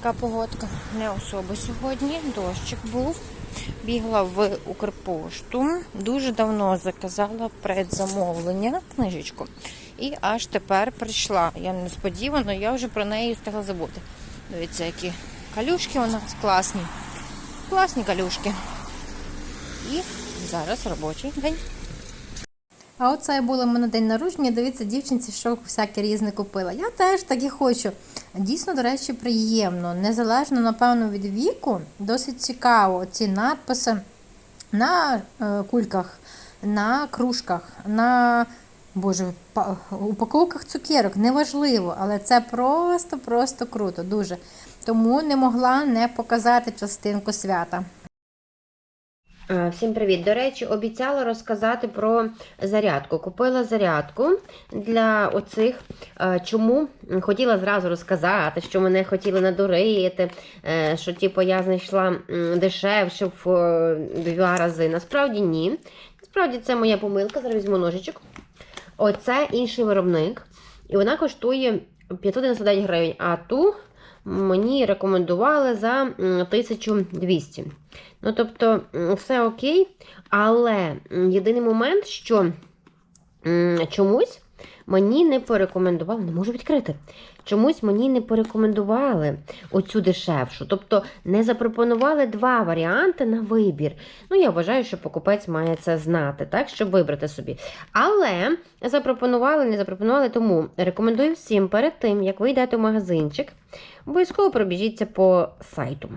така погодка. Не особо сьогодні. Дощик був. Бігла в Укрпошту. Дуже давно заказала предзамовлення книжечку. І аж тепер прийшла. Я несподівано, я вже про неї встигла забути. Дивіться, які калюшки у нас класні. Класні калюшки. І зараз робочий день. А оце було в мене день народження. Дивіться, дівчинці, що всяке різне купила. Я теж так і хочу. Дійсно, до речі, приємно. Незалежно, напевно, від віку, досить цікаво ці надписи на е, кульках, на кружках, на Боже, па- упаковках цукерок. Неважливо, але це просто-просто круто, дуже. Тому не могла не показати частинку свята. Е, Всім привіт! До речі, обіцяла розказати про зарядку. Купила зарядку для оцих. Е, Чому хотіла зразу розказати, що мене хотіли надурити, е, що типу, я знайшла дешевше в два рази. Насправді ні. Насправді це моя помилка. Зараз візьму ножичок. Оце інший виробник. І вона коштує 599 гривень, а ту мені рекомендували за 1200. Ну, тобто, все окей, але єдиний момент, що чомусь мені не порекомендували, не можу відкрити. Чомусь мені не порекомендували оцю дешевшу. Тобто не запропонували два варіанти на вибір. Ну, я вважаю, що покупець має це знати, так, щоб вибрати собі. Але запропонували, не запропонували, тому рекомендую всім перед тим, як ви йдете в магазинчик, обов'язково пробіжіться по сайту.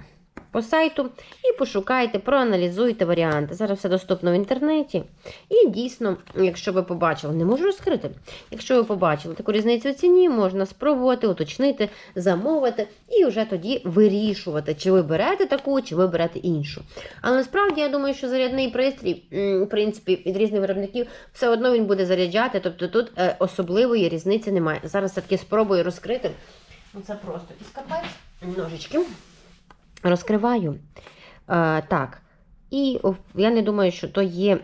По сайту і пошукайте, проаналізуйте варіанти. Зараз все доступно в інтернеті. І дійсно, якщо ви побачили, не можу розкрити. Якщо ви побачили таку різницю в ціні, можна спробувати, уточнити, замовити і вже тоді вирішувати, чи ви берете таку, чи ви берете іншу. Але насправді я думаю, що зарядний пристрій, в принципі, від різних виробників, все одно він буде заряджати. Тобто тут е, особливої різниці немає. Зараз все-таки спробую розкрити. Це просто якийсь капець. Ножички. Розкриваю. Е, так. І я не думаю, що то є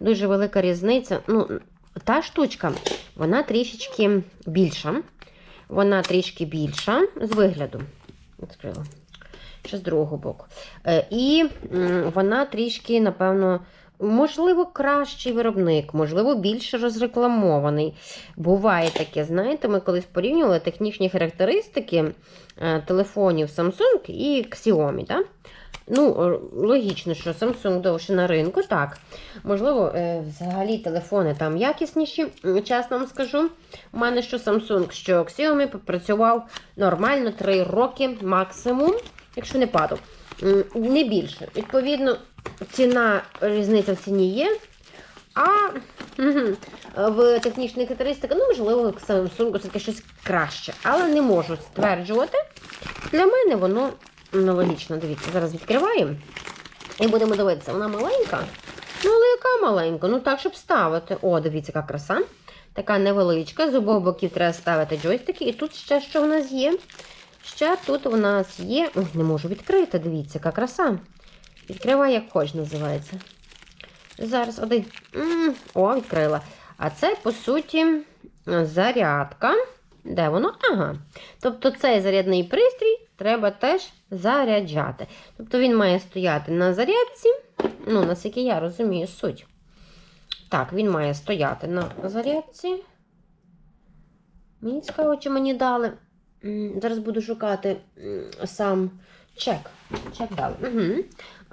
дуже велика різниця. Ну, та штучка, вона трішечки більша. Вона трішки більша з вигляду. Відкрила. Ще з другого боку. Е, і вона трішки, напевно, можливо, кращий виробник, можливо, більше розрекламований. Буває таке, знаєте, ми колись порівнювали технічні характеристики е, телефонів Samsung і Xiaomi. Да? Ну, е, логічно, що Samsung довше на ринку, так. Можливо, е, взагалі телефони там якісніші, чесно вам скажу. У мене що Samsung, що Xiaomi попрацював нормально 3 роки максимум, якщо не падав. Не більше. Відповідно, ціна, різниця в ціні є. А в технічних характеристиках, ну, можливо, Samsung все-таки щось краще. Але не можу стверджувати. Для мене воно аналогічно. Дивіться, зараз відкриваємо. І будемо дивитися, вона маленька. Ну, але яка маленька? Ну так, щоб ставити. О, дивіться, яка краса. Така невеличка. З обох боків треба ставити джойстики. І тут ще що в нас є? Ще тут у нас є. Ой, не можу відкрити, дивіться, яка краса. Відкривай, як хоч, називається. Зараз один. О, відкрила. А це, по суті, зарядка. Де воно? Ага. Тобто цей зарядний пристрій треба теж заряджати. Тобто він має стояти на зарядці. Ну, наскільки я розумію суть. Так, він має стояти на зарядці. Мені цікаво, чи мені дали. Зараз буду шукати сам чек. Чек дали. Угу.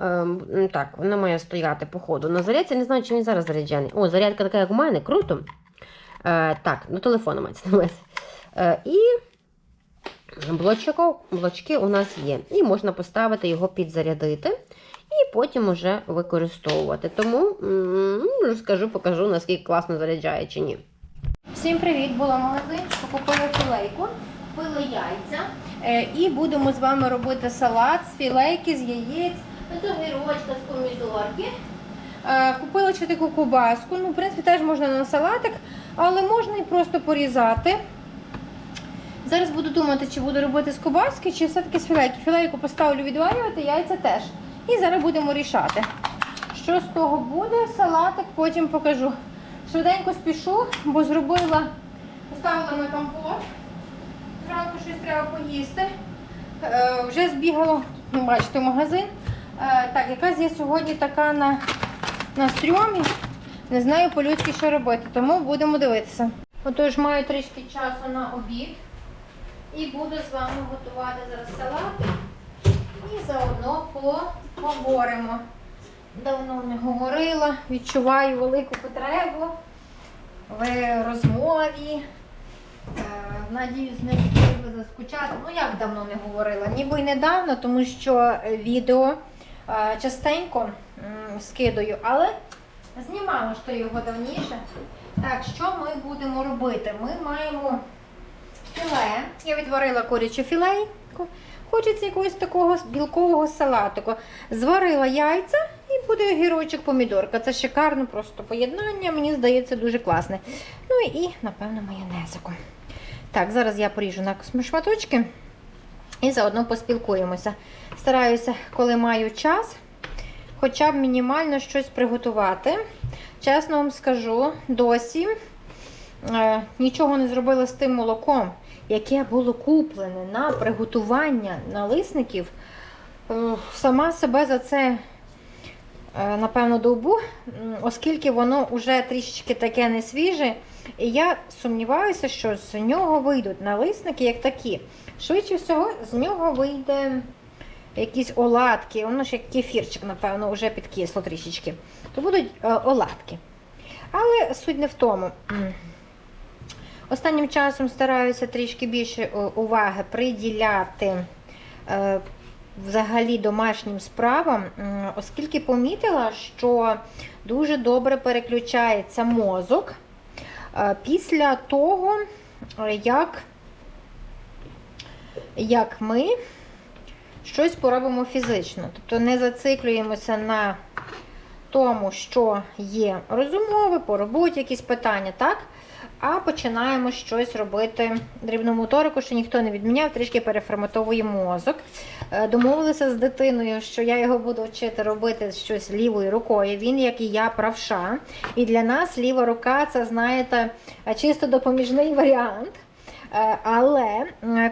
Ем, так, вона має стояти по ходу на зарядці. Не знаю, чи він зараз заряджений. О, зарядка така, як у мене, круто. Е, так, до телефону мається на увазі. Е, і блочок, блочки у нас є. І можна поставити його підзарядити. І потім уже використовувати. Тому розкажу, покажу, наскільки класно заряджає чи ні. Всім привіт! Була магазинчику, купила філейку, купила яйця. Е, і будемо з вами робити салат з філейки, з яєць, з огірочка, з помідорки. Е, купила ще таку кубаску. Ну, в принципі, теж можна на салатик, але можна і просто порізати. Зараз буду думати, чи буду робити з кубаски, чи все-таки з філейки. Філейку поставлю відварювати, яйця теж. І зараз будемо рішати. Що з того буде, салатик потім покажу. Швиденько спішу, бо зробила, поставила на компот. Зранку щось треба поїсти. Е, вже збігала, ну, бачите, в магазин. Е, так, якась я сьогодні така на, на стрьомі. Не знаю по-людськи, що робити, тому будемо дивитися. Отож, маю трішки часу на обід. І буду з вами готувати зараз салати. І заодно поговоримо. Давно не говорила, відчуваю велику потребу в розмові. Е, Надіюсь, не встигли заскучати. Ну як давно не говорила? Ніби й недавно, тому що е, відео частенько скидаю, але знімала ж то його давніше. Так, що ми будемо робити? Ми маємо філе. Я відварила курячу філейку. Хочеться якогось такого білкового салатику. Зварила яйця і буде огірочок помідорка. Це шикарне просто поєднання, мені здається, дуже класне. Ну і, напевно, майонезику. Так, зараз я поріжу на шматочки і заодно поспілкуємося. Стараюся, коли маю час, хоча б мінімально щось приготувати. Чесно вам скажу, досі е, нічого не зробила з тим молоком, яке було куплене на приготування налисників. Е, сама себе за це, е, напевно, довбу, оскільки воно вже трішечки таке не свіже. І я сумніваюся, що з нього вийдуть налисники як такі. Швидше всього, з нього вийде якісь оладки. Воно ж як кефірчик, напевно, вже підкисло трішечки. То будуть е, оладки. Але суть не в тому. Останнім часом стараюся трішки більше е, уваги приділяти е, взагалі домашнім справам, оскільки помітила, що дуже добре переключається мозок після того, як, як ми щось поробимо фізично. Тобто не зациклюємося на тому, що є розумове, по роботі якісь питання, так? А починаємо щось робити дрібну моторику, що ніхто не відміняв, трішки переформатовує мозок. Е, Домовилися з дитиною, що я його буду вчити робити щось лівою рукою. Він, як і я, правша. І для нас ліва рука це, знаєте, чисто допоміжний варіант. Е, Але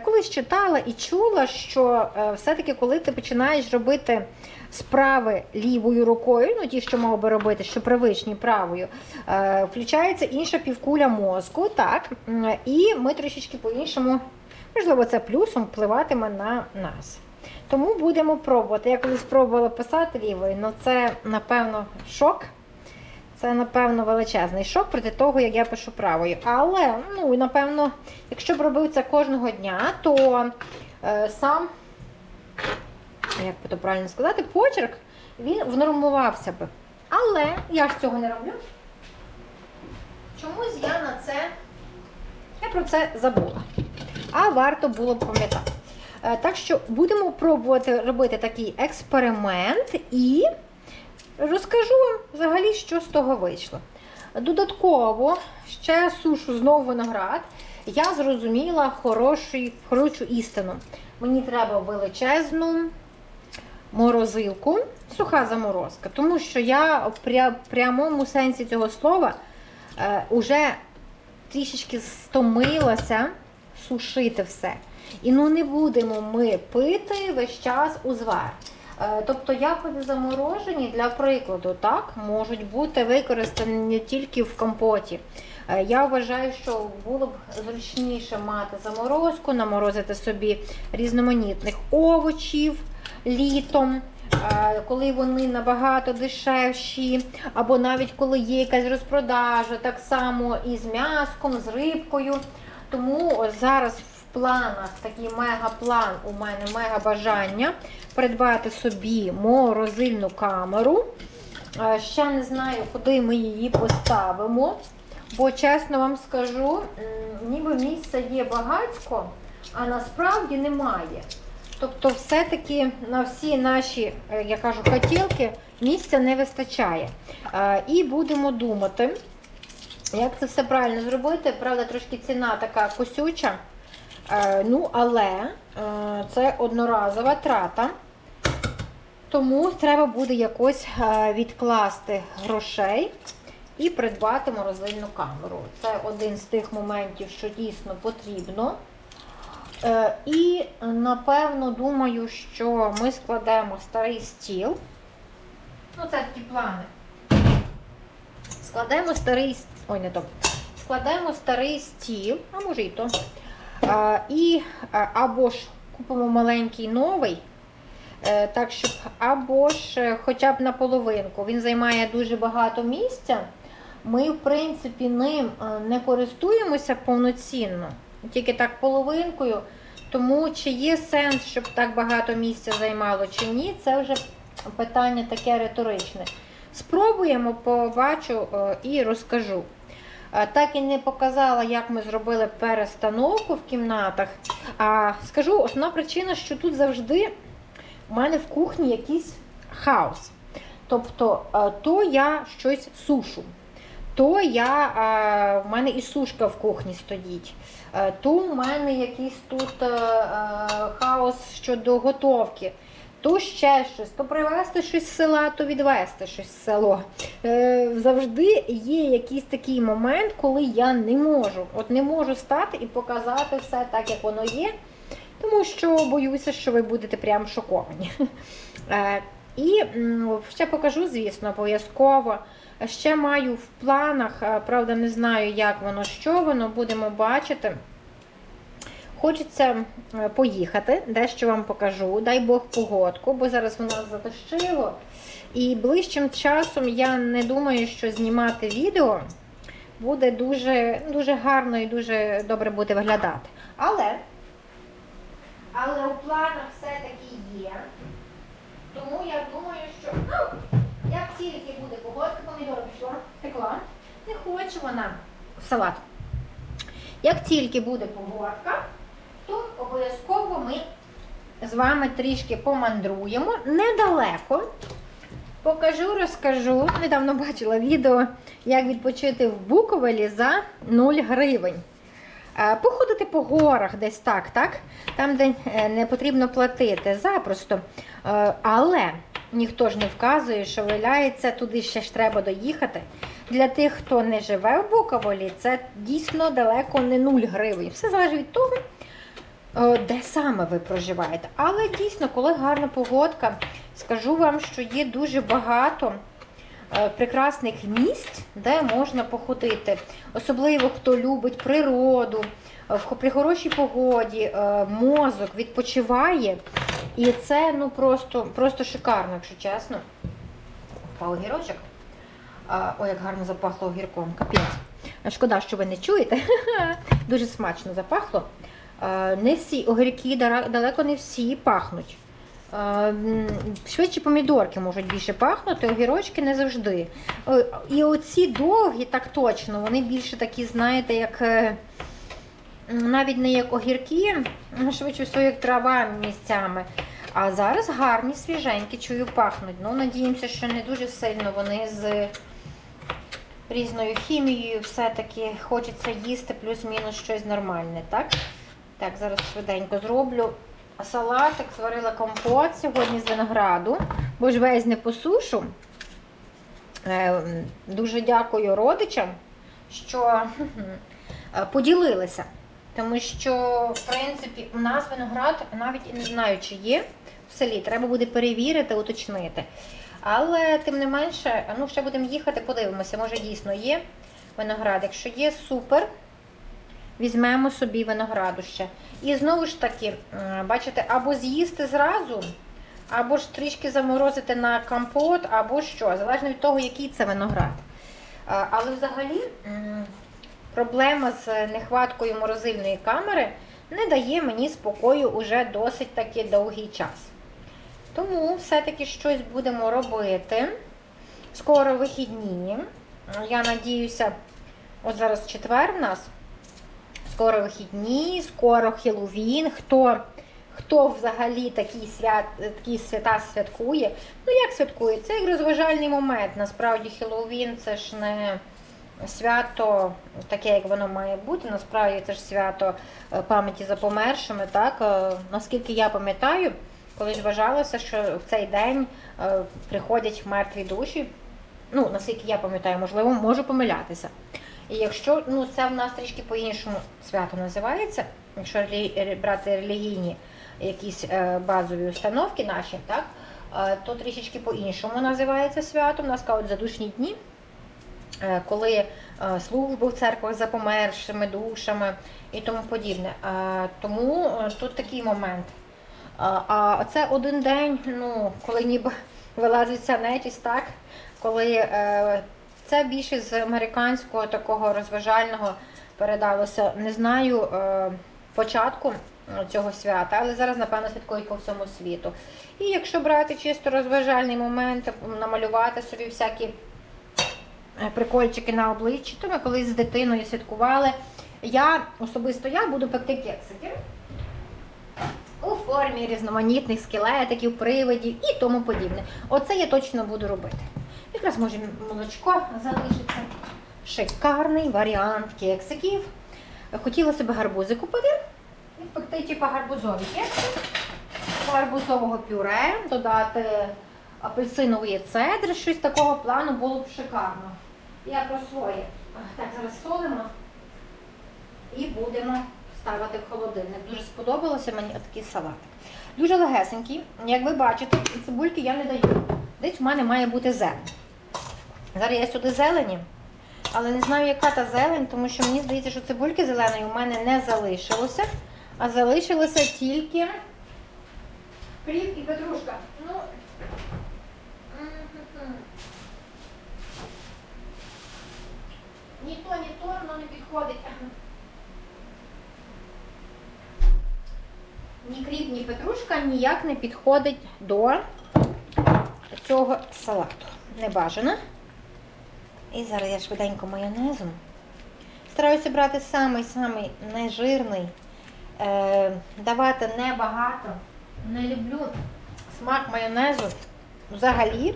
колись читала і чула, що е, все-таки, коли ти починаєш робити справи лівою рукою, ну ті, що мав би робити, що привичні правою, е, включається інша півкуля мозку, так, і ми трішечки по-іншому, можливо, це плюсом впливатиме на нас. Тому будемо пробувати. Я колись пробувала писати лівою, але це, напевно, шок. Це, напевно, величезний шок проти того, як я пишу правою. Але, ну, напевно, якщо б робив це кожного дня, то е, сам, як би то правильно сказати, почерк він внормувався би. Але я ж цього не роблю. Чомусь я на це, я про це забула. А варто було б пам'ятати. Е, Так що будемо пробувати робити такий експеримент і розкажу вам взагалі, що з того вийшло. Додатково ще сушу знову виноград. Я зрозуміла хороший, хорошу істину. Мені треба величезну морозилку, суха заморозка, тому що я в прямому сенсі цього слова е, уже трішечки стомилася сушити все. І ну не будемо ми пити весь час узвар. Е, Тобто ягоди заморожені, для прикладу, так, можуть бути використані тільки в компоті. Е, Я вважаю, що було б зручніше мати заморозку, наморозити собі різноманітних овочів літом, е, коли вони набагато дешевші, або навіть коли є якась розпродажа, так само і з м'яском, з рибкою. Тому зараз планах такий мегаплан, у мене мега бажання придбати собі морозильну камеру. Е, Ще не знаю, куди ми її поставимо. Бо, чесно вам скажу, ніби місця є багатько, а насправді немає. Тобто, все-таки на всі наші, е, я кажу, хотілки місця не вистачає. Е, І будемо думати, як це все правильно зробити. Правда, трошки ціна така косюча. Е, Ну, але е, це одноразова трата. Тому треба буде якось е, відкласти грошей і придбати морозильну камеру. Це один з тих моментів, що дійсно потрібно. І напевно, думаю, що ми складемо старий стіл. Ну, це такі плани. Складемо старий Ой, не то. Складемо старий стіл, а може і то. І або ж купимо маленький новий. е, Так, щоб або ж е, хоча б наполовинку. Він займає дуже багато місця. Ми, в принципі, ним е, не користуємося повноцінно, тільки так половинкою. Тому чи є сенс, щоб так багато місця займало, чи ні, це вже питання таке риторичне. Спробуємо, побачу і розкажу. Е, Так і не показала, як ми зробили перестановку в кімнатах. А скажу, основна причина, що тут завжди у мене в кухні якийсь хаос. Тобто, е, то я щось сушу, то я, е, в мене і сушка в кухні стоїть, то у мене якийсь тут хаос щодо готовки. То ще щось, то привезти щось з села, то відвезти щось з село. Е, завжди є якийсь такий момент, коли я не можу. От не можу стати і показати все так, як воно є, тому що боюся, що ви будете прям шоковані. Е, і ще покажу, звісно, обов'язково. Ще маю в планах, е, правда, не знаю, як воно, що воно, будемо бачити. Хочеться е, поїхати, дещо вам покажу. Дай Бог погодку, бо зараз воно задощило. І ближчим часом я не думаю, що знімати відео буде дуже, дуже гарно і дуже добре буде виглядати. Але, але у планах все-таки є. Тому я думаю, що ну, як тільки буде погодка, помідори пішла, текла, не хоче вона в салат. Як тільки буде погодка, то обов'язково ми з вами трішки помандруємо недалеко. Покажу, розкажу. Недавно бачила відео, як відпочити в Буковелі за 0 гривень. Е, Походити по горах десь так, так? Там, де е, не потрібно платити, запросто. Е, Але ніхто ж не вказує, що виявляється, туди ще ж треба доїхати. Для тих, хто не живе в Буковелі, це дійсно далеко не 0 гривень. Все залежить від того, де саме ви проживаєте. Але дійсно, коли гарна погодка, скажу вам, що є дуже багато е, прекрасних місць, де можна походити. Особливо хто любить природу, е, при хорошій погоді, е, мозок відпочиває. І це ну просто, просто шикарно, якщо чесно. Впав огірочок. Ой, як гарно запахло огірком, капець. Шкода, що ви не чуєте. Дуже смачно запахло. Не всі огірки, далеко не всі пахнуть. Швидше помідорки можуть більше пахнути, огірочки не завжди. І оці довгі, так точно, вони більше такі, знаєте, як е, навіть не як огірки, швидше всього, як трава місцями. А зараз гарні, свіженькі, чую, пахнуть. Ну, надіємося, що не дуже сильно вони з різною хімією все-таки хочеться їсти плюс-мінус щось нормальне, так? Так, зараз швиденько зроблю салатик, зварила компот сьогодні з винограду, бо ж весь не посушу. Е, Дуже дякую родичам, що е, поділилися. Тому що, в принципі, у нас виноград навіть не знаю, чи є в селі. Треба буде перевірити, уточнити. Але тим не менше, ну ще будемо їхати, подивимося, може дійсно є виноград. Якщо є, супер. Візьмемо собі винограду ще. І знову ж таки, бачите, або з'їсти зразу, або ж трішки заморозити на компот, або що, залежно від того, який це виноград. Але взагалі проблема з нехваткою морозильної камери не дає мені спокою уже досить таки довгий час. Тому все-таки щось будемо робити. Скоро вихідні. Я надіюся, от зараз четвер в нас. Скоро вихідні, скоро Хеллоуін. Хто, хто взагалі такі, свят, такі свята святкує? Ну, як святкує? Це як розважальний момент. Насправді Хеллоуін це ж не свято таке, як воно має бути. Насправді це ж свято е, пам'яті за помершими. Так? Е, Наскільки я пам'ятаю, колись вважалося, що в цей день е, приходять мертві душі. Ну, наскільки я пам'ятаю, можливо, можу помилятися. І якщо ну, це в нас трішки по-іншому свято називається, якщо брати релігійні якісь е, базові установки наші, так? Е, то трішечки по-іншому називається свято. У нас кажуть задушні дні, е, коли е, служби в церквах за помершими душами і тому подібне. Е, тому е, тут такий момент. А, це один день, ну, коли ніби вилазить ця нечість, так? Коли е, це більше з американського такого розважального передалося. Не знаю е, початку цього свята, але зараз, напевно, святкують по всьому світу. І якщо брати чисто розважальний момент, намалювати собі всякі е, прикольчики на обличчі, то ми колись з дитиною святкували. Я особисто я буду пекти кексики у формі різноманітних скелетиків, привидів і тому подібне. Оце я точно буду робити. Якраз може молочко залишиться. Шикарний варіант кексиків. Хотіла себе гарбузи купити і впекти типу гарбузові кекси, гарбузового пюре, додати апельсиновий цедр, щось такого плану було б шикарно. Я про своє. Так, зараз солимо і будемо ставити в холодильник. Дуже сподобалося мені такий салатик. Дуже легесенький. Як ви бачите, цибульки я не даю. Десь у мене має бути зелень. Зараз я сюди зелені, але не знаю, яка та зелень, тому що мені здається, що цибульки зеленої у мене не залишилося, а залишилося тільки кріп і петрушка. Ну, ні то, ні то, воно не підходить. Ні кріп, ні петрушка ніяк не підходить до цього салату. Не бажано. І зараз я швиденько майонезом. Стараюся брати самий-самий нежирний, е, давати небагато. Не люблю смак майонезу взагалі.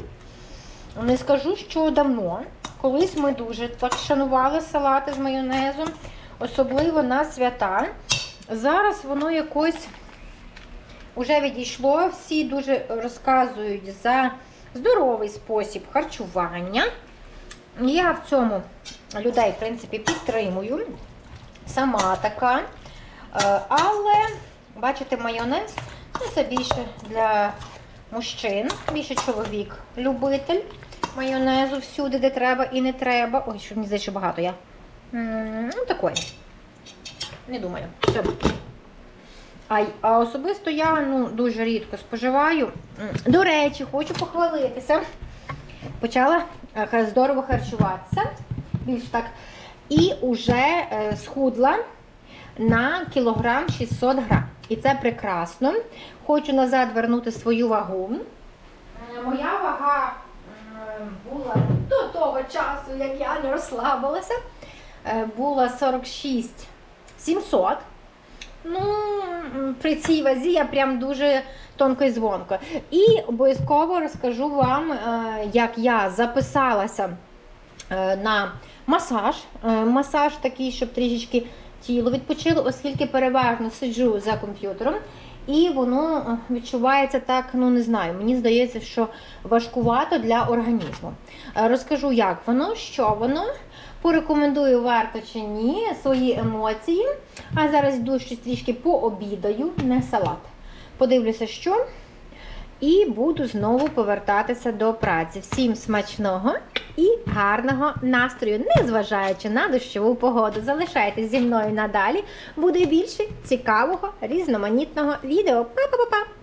Не скажу, що давно. Колись ми дуже так шанували салати з майонезом, особливо на свята. Зараз воно якось вже відійшло. Всі дуже розказують за здоровий спосіб харчування. Я в цьому людей, в принципі, підтримую. Сама така. Е, Але, бачите, майонез ну, це більше для мужчин, більше чоловік, любитель майонезу всюди, де треба і не треба. Ой, що мені здається, багато я. Ну, такої. Не думаю. Все. А, а особисто я ну, дуже рідко споживаю. До речі, хочу похвалитися. Почала е, здорово харчуватися. Більш так. І вже е, схудла на кілограм 600 грам. І це прекрасно. Хочу назад вернути свою вагу. Е, Моя вага була до того часу, як я не розслабилася, була 46 700. Ну, при цій вазі я прям дуже тонко і дзвонко. І обов'язково розкажу вам, е, як я записалася е, на масаж. Е, Масаж такий, щоб трішечки тіло відпочило, оскільки переважно сиджу за комп'ютером. І воно відчувається так, ну не знаю, мені здається, що важкувато для організму. Розкажу, як воно, що воно, порекомендую варто чи ні, свої емоції. А зараз йду щось трішки пообідаю, не салат. Подивлюся, що. І буду знову повертатися до праці. Всім смачного і гарного настрою, незважаючи на дощову погоду. Залишайтесь зі мною надалі. Буде більше цікавого, різноманітного відео. Па-па-па-па!